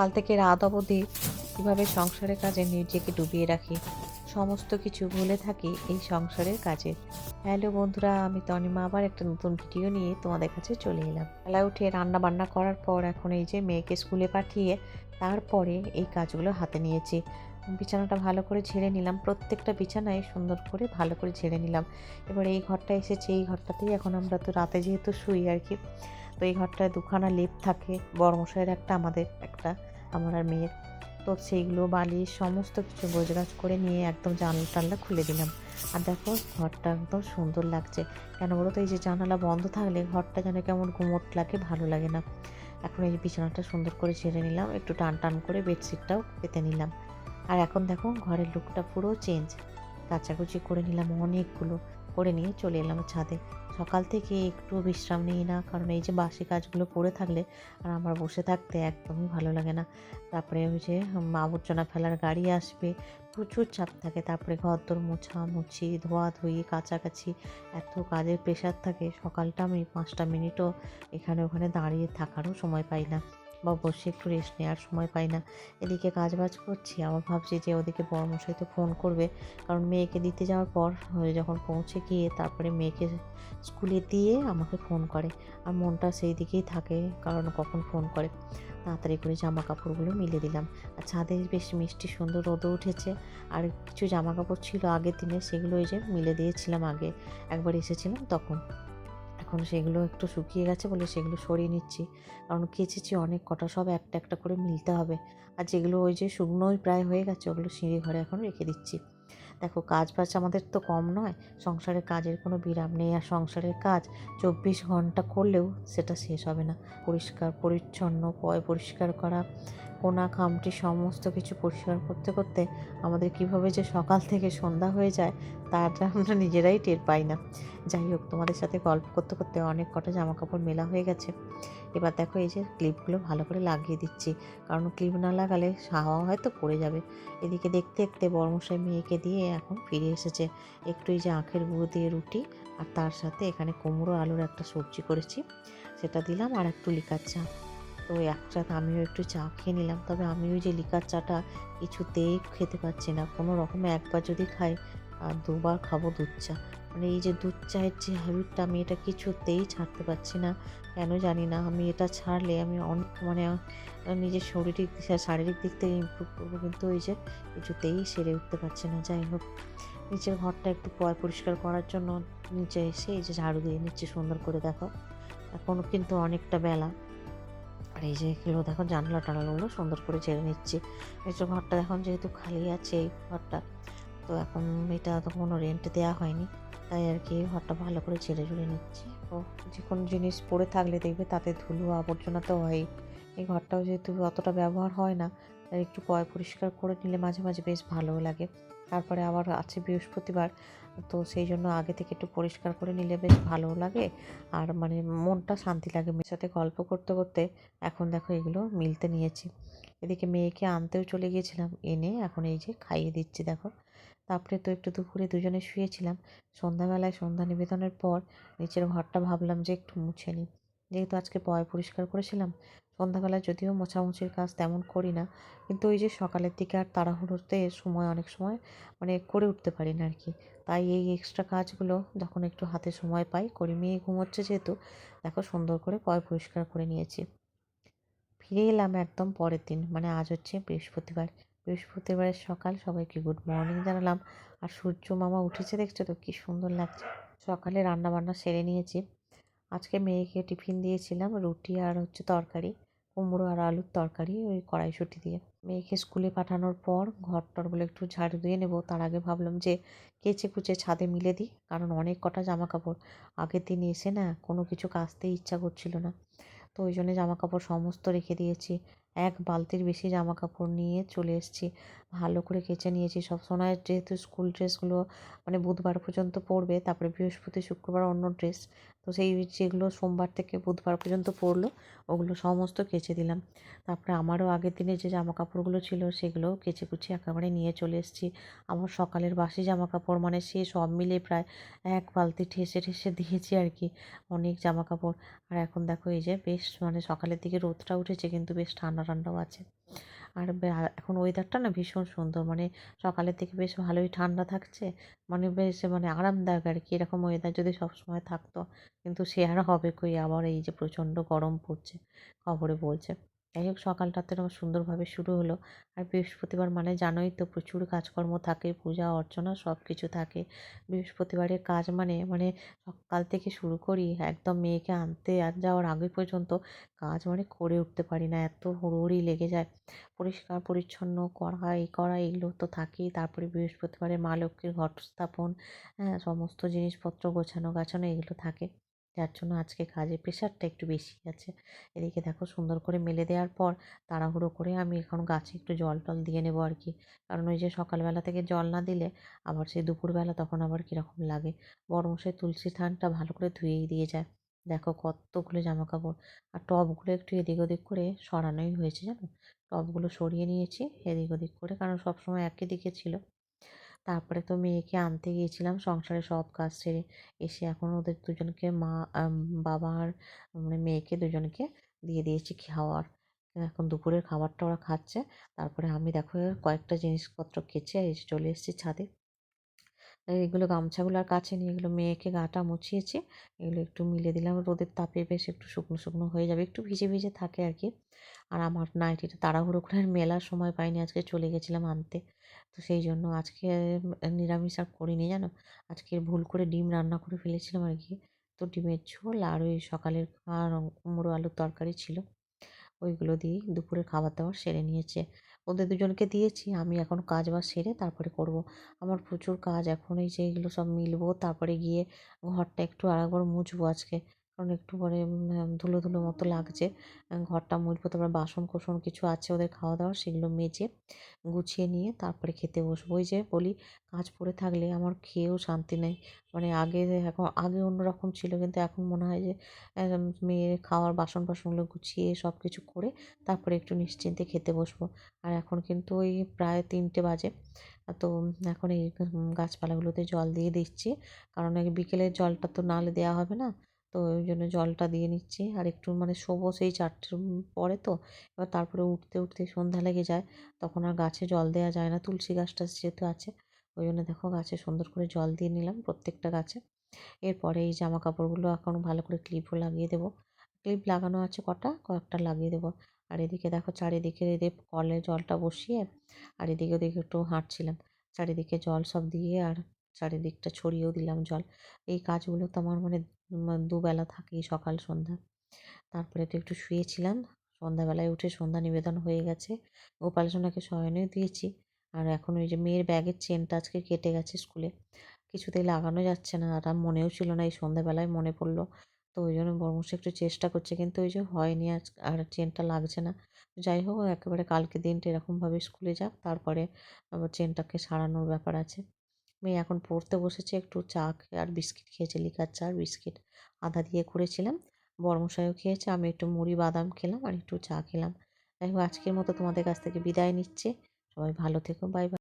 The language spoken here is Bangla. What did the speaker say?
সকাল থেকে রাত অবধি কীভাবে সংসারের কাজে নিজেকে ডুবিয়ে রাখি। সমস্ত কিছু ভুলে থাকি এই সংসারের কাজে। হ্যালো বন্ধুরা, আমি তনিমা আবার একটা নতুন ভিডিও নিয়ে তোমাদের কাছে চলে এলাম। বেলা উঠে রান্না বান্না করার পর এখন এই যে মেয়েকে স্কুলে পাঠিয়ে তারপরে এই কাজগুলো হাতে নিয়েছি। বিছানাটা ভালো করে ঝেড়ে নিলাম, প্রত্যেকটা বিছানায় সুন্দর করে ভালো করে ঝেড়ে নিলাম। এবার এই ঘরটা এসেছে, এই ঘরটাতেই এখন আমরা তো রাতে যেহেতু শুই আর কি, তো এই ঘরটায় দুখানা লেপ থাকে, বড়মশাইয়ের একটা, আমাদের একটা। আমার আর মেয়ের। তো সেইগুলো বালিশ সমস্ত কিছু গোজগাছ করে নিয়ে একদম জানলা টানলা খুলে দিলাম। আর দেখো, ঘরটা একদম সুন্দর লাগছে। কেন বলো তো, এই যে জানালা বন্ধ থাকলে ঘরটা যেন কেমন গুমোট লাগে, ভালো লাগে না। এখন এই বিছানাটা সুন্দর করে ছেড়ে নিলাম, একটু টান টান করে বেডশিটটাও পেতে নিলাম। আর এখন দেখো, ঘরের লুকটা পুরো চেঞ্জ। কাচাকুচি করে নিলাম অনেকগুলো, করে নিয়ে চলে এলাম ছাদে। সকাল থেকে একটু বিশ্রাম নিই না, কারণ এই যে বাসি কাজগুলো পড়ে থাকলে আর আমার বসে থাকতে একদমই ভালো লাগে না। তারপরে ওই যে আবর্জনা ফেলার গাড়ি আসবে, প্রচুর চাপ থাকে। তারপরে ঘর দোর মোছা, মুছি, ধোয়া ধুই কাছাকাছি এত কাজের প্রেশার থাকে। সকালটা আমি পাঁচটা মিনিটও এখানে ওখানে দাঁড়িয়ে থাকারও সময় পাই না। বা বসে একটু রেস্ট নেওয়ার সময় পাই না। এদিকে কাজ বাজ করছি, আবার ভাবছি যে ওদিকে বড়মশাই তো ফোন করবে। কারণ মেয়েকে দিতে যাওয়ার পর যখন পৌঁছে গিয়ে তারপরে মেয়েকে স্কুলে দিয়ে আমাকে ফোন করে। আর মনটা সেই দিকেই থাকে, কারণ কখন ফোন করে। তাড়াতাড়ি করে জামা কাপড়গুলো মিলে দিলাম। আর ছাদে বেশ মিষ্টি সুন্দর রোদও উঠেছে। আর কিছু জামা কাপড় ছিল আগের দিনে সেগুলো ওই যে মিলে দিয়েছিলাম আগে। একবার এসেছিলাম তখন। এখন সেগুলো একটু শুকিয়ে গেছে বলে সেগুলো সরিয়ে নিচ্ছি। কারণ কেচেছি অনেক কটা সব একটা একটা করে মিলতে হবে। আর যেগুলো ওই যে শুকনোই প্রায় হয়ে গেছে, ওগুলো সিঁড়ি ঘরে এখন রেখে দিচ্ছি। দেখো, কাজ বাজ আমাদের তো কম নয়। সংসারের কাজের কোনো বিরাম নেই। আর সংসারের কাজ চব্বিশ ঘণ্টা করলেও সেটা শেষ হবে না। পরিষ্কার, পরিচ্ছন্ন, পয় পরিষ্কার করা কোনা, খামটি, সমস্ত কিছু পরিষ্কার করতে করতে আমাদের কীভাবে যে সকাল থেকে সন্ধ্যা হয়ে যায় তাটা আমরা নিজেরাই টের পাই না। যাই হোক, তোমাদের সাথে গল্প করতে করতে অনেক কটা জামা কাপড় মেলা হয়ে গেছে। এবার দেখো এই যে ক্লিপগুলো ভালো করে লাগিয়ে দিচ্ছি। কারণ ক্লিপ না লাগালে হাওয়া হয়তো পড়ে যাবে। এদিকে দেখতে দেখতে বর্মশাই মেয়েকে দিয়ে এখন ফিরে এসেছে। একটু এই যে আখের গুঁড়ো দিয়ে রুটি আর তার সাথে এখানে কুমড়ো আলুর একটা সবজি করেছি। সেটা দিলাম আর একটু লিকার চা। তো এক একসাথে আমিও একটু চা খেয়ে নিলাম। তবে আমিও যে লিকার চাটা কিছুতেই খেতে পারছি না। কোনো রকমে একবার যদি খাই, আর দুবার খাব দুধ চা। মানে এই যে দুধ চায়ের যে হ্যাবিটটা আমি এটা কিছুতেই ছাড়তে পারছি না। কেন জানি না, আমি এটা ছাড়লে আমি অনেক মানে নিজের শারীরিক শারীরিক দিক থেকে ইমপ্রুভ করব। কিন্তু ওই যে কিছুতেই সেরে উঠতে পারছি না। যাই হোক, নিচের ঘরটা একটু পয় পরিষ্কার করার জন্য নিচে এসে এই যে ঝাড়ু দিয়ে নিচ্ছে সুন্দর করে দেখো। এখনও কিন্তু অনেকটা বেলা। আর এই যে এগুলো দেখো জানলা টানলাগুলো সুন্দর করে ঝেড়ে নিচ্ছি। নিচের ঘরটা এখন যেহেতু খালি আছে, এই ঘরটা, তো এখন এটা তো কোনো রেন্ট দেওয়া হয়নি। তাই আর কি ঘরটা ভালো করে ঝেড়ে ঝুড়ে নিচ্ছি। তো যে কোনো জিনিস পড়ে থাকলে দেখবে তাতে ধুলো, আবর্জনা তো হয়ই। এই ঘরটাও যেহেতু অতটা ব্যবহার হয় না, তাই একটু পয় পরিষ্কার করে নিলে মাঝে মাঝে বেশ ভালোও লাগে। তারপরে আবার আছে বৃহস্পতিবার। তো সেই জন্য আগে থেকে একটু পরিষ্কার করে নিলে বেশ ভালোও লাগে। আর মানে মনটা শান্তি লাগে মেয়ের সাথে গল্প করতে করতে। এখন দেখো এগুলো মিলতে নিয়েছি। এদিকে মেয়েকে আনতেও চলে গিয়েছিলাম এনে এখন এই যে খাইয়ে দিচ্ছি দেখো। তারপরে তো একটু দুপুরে দুজনে শুয়েছিলাম। সন্ধ্যাবেলায় সন্ধ্যা নিবেদনের পর নিচের ঘরটা ভাবলাম যে একটু মুছে নিই। যেহেতু আজকে পয় পরিষ্কার করেছিলাম সন্ধ্যাবেলায় যদিও মোছামুছির কাজ তেমন করি না, কিন্তু ওই যে সকালের দিকে আর তাড়াহুড়োতে সময় অনেক সময় মানে করে উঠতে পারি না আর কি তাই এই এক্সট্রা কাজগুলো যখন একটু হাতে সময় পাই করি মেয়ে ঘুমোচ্ছে যেহেতু, দেখো সুন্দর করে পয় পরিষ্কার করে নিয়েছি। ফিরে এলাম একদম পরের দিন মানে আজ হচ্ছে বৃহস্পতিবার। বৃহস্পতিবারের সকাল, সবাইকে গুড মর্নিং জানালাম। আর সূর্য মামা উঠেছে দেখছ তো, কী সুন্দর লাগছে। সকালে রান্না বান্না সেরে নিয়েছি। আজকে মেয়েকে টিফিন দিয়েছিলাম, রুটি আর হচ্ছে তরকারি। কুমড়ো আর আলুর তরকারি ওই কড়াইশুটি দিয়ে। মেয়েকে স্কুলে পাঠানোর পর ঘর টরগুলো একটু ঝাড়ু দিয়ে নেব। তার আগে ভাবলাম যে কেচে কুচে ছাদে মিলে দিই, কারণ অনেক কটা জামা কাপড় আগের দিন এসে না কোনো কিছু কাচতেই ইচ্ছা করছিল না। তো ওই জন্য জামা কাপড় সমস্ত রেখে দিয়েছি। এক বালতির বেশি জামা কাপড় নিয়ে চলে এসেছি। ভালো করে কেচে নিয়েছি। সব সময় যেহেতু স্কুল ড্রেসগুলো মানে বুধবার পর্যন্ত পরবে, তারপরে বৃহস্পতি, শুক্রবার অন্য ড্রেস, তো সেই যেগুলো সোমবার থেকে বুধবার পর্যন্ত পরলো, ওগুলো সমস্ত কেচে দিলাম। তারপরে আমারও আগের দিনে যে জামা কাপড়গুলো ছিল, সেগুলোও কেচে কুচে একেবারে নিয়ে চলে এসেছি। আমার সকালের বাসি জামা কাপড় মানে সে সব মিলে প্রায় এক বালতি ঠেসে ঠেসে দিয়েছি আর কি, অনেক জামা কাপড় আর এখন দেখো এই যে বেশ মানে সকালের দিকে রোদটা উঠেছে, কিন্তু বেশ ঠান্ডা ঠান্ডাও আছে। আর এখন ওয়েদারটা না ভীষণ সুন্দর মানে সকালের দিকে বেশ ভালোই ঠান্ডা থাকছে মানে বেশ মানে আরামদায়ক আর কি, এরকম ওয়েদার যদি সবসময় থাকতো, কিন্তু সে আর হবে কই? আবার এই যে প্রচণ্ড গরম পড়ছে, খবরে বলছে। যাই হোক সকালটাতে আমার সুন্দরভাবে শুরু হলো। আর বৃহস্পতিবার মানে জানোই তো প্রচুর কাজকর্ম থাকে, পূজা, অর্চনা সব কিছু থাকে। বৃহস্পতিবারের কাজ মানে মানে সকাল থেকে শুরু করি, একদম মেয়েকে আনতে আর যাওয়ার আগে পর্যন্ত কাজ মানে করে উঠতে পারি না, এত হুড়োহুড়ি লেগে যায়। পরিষ্কার, পরিচ্ছন্ন করা, এই করা এগুলো তো থাকেই। তারপরে বৃহস্পতিবারে মা লক্ষ্মীর ঘট স্থাপন হ্যাঁ সমস্ত জিনিসপত্র গোছানো গাছানো এগুলো থাকে। যার জন্য আজকে কাজের প্রেশারটা একটু বেশি আছে। এদিকে দেখো সুন্দর করে মেলে দেওয়ার পর তাড়াহুড়ো করে আমি এখন গাছে একটু জল টল দিয়ে নেব আর কি। কারণ ওই যে সকালবেলা থেকে জল না দিলে আবার সেই দুপুরবেলা তখন আবার কীরকম লাগে। বরং সেই তুলসী থানটা ভালো করে ধুয়েই দিয়ে যায়। দেখো কতগুলো জামা কাপড় আর টবগুলো একটু এদিক ওদিক করে সরানোই হয়েছে জানো? টবগুলো সরিয়ে নিয়েছি এদিক ওদিক করে। কারণ সবসময় একই দিকে ছিল। তারপরে তো মেয়েকে আনতে গিয়েছিলাম সংসারে সব কাজ সেরে। এসে এখন ওদের দুজনকে মা বাবা আর মানে মেয়েকে দুজনকে দিয়ে দিয়েছি খাওয়ার। এখন দুপুরের খাবারটা ওরা খাচ্ছে। তারপরে আমি দেখো কয়েকটা জিনিসপত্র কেচে চলে এসেছি ছাদে। এগুলো গামছাগুলো আর কাছে নিয়ে এগুলো মেয়েকে গাটা মুছিয়েছি। এগুলো একটু মিলে দিলাম, রোদের তাপে বেশ একটু শুকনো শুকনো হয়ে যাবে, একটু ভিজে ভিজে থাকে আর কি। আর আমার নাইটিটা তাড়াহুড়ো করে মেলার সময় পাইনি, আজকে চলে গেছিলাম আনতে। তো সেই জন্য আজকে নিরামিষ আর করিনি জানো? আজকে ভুল করে ডিম রান্না করে ফেলেছিলাম আর কি। তো ডিমের ঝোল আর ওই সকালের আর মুড়ো আলুর তরকারি ছিল। ওইগুলো দিয়েই দুপুরের খাবার দাবার সেরে নিয়েছে। ওদের দুজনকে দিয়েছি, আমি এখন কাজ বাজ সেরে তারপরে করব। আমার প্রচুর কাজ, এখন এই যে এগুলো সব মিলবো, তারপরে গিয়ে ঘরটা একটু আরেকবার মুছবো আজকে। কারণ একটু পরে ধুলো ধুলো মতো লাগছে। ঘরটা মুছবো, তারপরে বাসন কোসন কিছু আছে ওদের খাওয়া দাওয়া সেগুলো মেজে গুছিয়ে নিয়ে তারপরে খেতে বসবো। ওই যে বলি, কাজ পড়ে থাকলে আমার খেয়েও শান্তি নেই। মানে আগে এখন, আগে অন্যরকম ছিল, কিন্তু এখন মনে হয় যে মেয়ের খাওয়ার বাসন বাসনগুলো গুছিয়ে সব কিছু করে তারপরে একটু নিশ্চিন্তে খেতে বসবো। আর এখন কিন্তু ওই প্রায় তিনটে বাজে। তো এখন এই গাছপালাগুলোতে জল দিয়ে দিচ্ছি। কারণ বিকেলের জলটা তো নালে দেওয়া হবে না। তো ওই জন্য জলটা দিয়ে নিচ্ছি। আর একটু মানে শোবো সেই চারটের পরে তো, এবার তারপরে উঠতে উঠতে সন্ধ্যা লেগে যায়, তখন আর গাছে জল দেওয়া যায় না, তুলসী গাছটা যেহেতু আছে, ওই জন্য দেখো গাছে সুন্দর করে জল দিয়ে নিলাম প্রত্যেকটা গাছে। এরপরে এই জামা কাপড়গুলো এখন ভালো করে ক্লিপও লাগিয়ে দেবো। ক্লিপ লাগানো আছে কটা? কয়েকটা লাগিয়ে দেবো। আর এদিকে দেখো চারিদিকে এদিকে কলে জলটা বসিয়ে, আর এদিকে ওদিকে একটু হাঁটছিলাম। চারিদিকে জল সব দিয়ে আর চারিদিকটা ছড়িয়েও দিলাম জল। এই কাজগুলো তো আমার মানে দুবেলা থাকেই সকাল, সন্ধ্যা। তারপরে তো একটু শুয়েছিলাম। সন্ধ্যাবেলায় উঠে সন্ধ্যা নিবেদন হয়ে গেছে। গোপাল সোনাকে শয়নেও দিয়েছি। আর এখন ওই যে মেয়ের ব্যাগের চেনটা আজকে কেটে গেছে স্কুলে। কিছুতেই লাগানো যাচ্ছে না। আর মনেও ছিল না, এই সন্ধ্যাবেলায় মনে পড়ল। তো ওই জন্য বরমশাই একটু চেষ্টা করছে, কিন্তু ওই যে হয়নি আজ, আর চেনটা লাগছে না। যাই হোক, একেবারে কালকে দিনটা এরকমভাবে স্কুলে যাক। তারপরে আবার চেনটাকে সারানোর ব্যাপার আছে। মেয়ে এখন পড়তে বসেছে একটু চা আর বিস্কিট খেয়েছে, লিকার চা আর বিস্কিট। আদা দিয়ে করেছিলাম, বর্মশাইও খেয়েছে, আমি একটু মুড়ি বাদাম খেলাম আর একটু চা খেলাম। যাই হোক, আজকের মতো তোমাদের কাছ থেকে বিদায় নিচ্ছে। সবাই ভালো থেকো, বাই বাই।